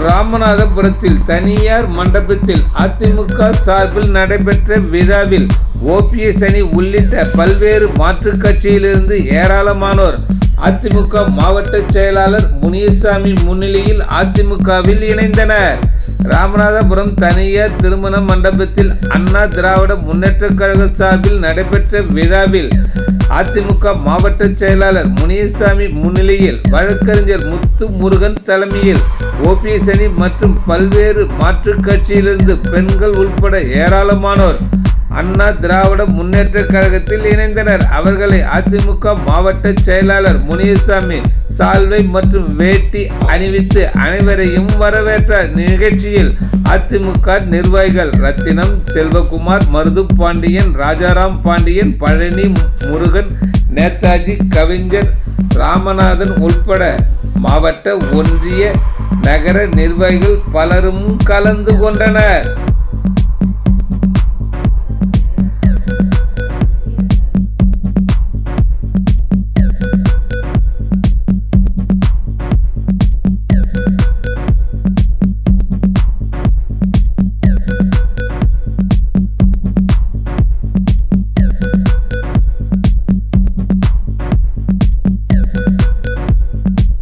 ராமநாதபுரத்தில் தனியார் மண்டபத்தில் அதிமுக சார்பில் நடைபெற்ற விழாவில் ஓபிஎஸ் அணி உள்ளிட்ட பல்வேறு மாற்றுக் கட்சியிலிருந்து ஏராளமானோர் அதிமுக மாவட்ட செயலாளர் முனியசாமி முன்னிலையில் அதிமுகவில் இணைந்தனர். ராமநாதபுரம் தனியார் திருமண மண்டபத்தில் அண்ணா திராவிட முன்னேற்ற கழக சார்பில் நடைபெற்ற விழாவில் அதிமுக மாவட்ட செயலாளர் முனியசாமி முன்னிலையில் வழக்கறிஞர் முத்து முருகன் தலைமையில் ஓபிஎஸ் அணி மற்றும் பல்வேறு மாற்றுக் கட்சியிலிருந்து பெண்கள் உட்பட ஏராளமானோர் அண்ணா திராவிட முன்னேற்ற கழகத்தில் இணைந்தனர். அவர்களை அதிமுக மாவட்ட செயலாளர் முனியசாமி சால்வை மற்றும் வேட்டி அணிவித்து அனைவரையும் வரவேற்ற நிகழ்ச்சியில் அதிமுக நிர்வாகிகள் ரத்தினம் செல்வகுமார் மருது பாண்டியன் ராஜாராம் பாண்டியன் பழனி முருகன் நேதாஜி கவிஞர் ராமநாதன் உட்பட மாவட்ட ஒன்றிய நகர நிர்வாகிகள் பலரும் கலந்து கொண்டனர்.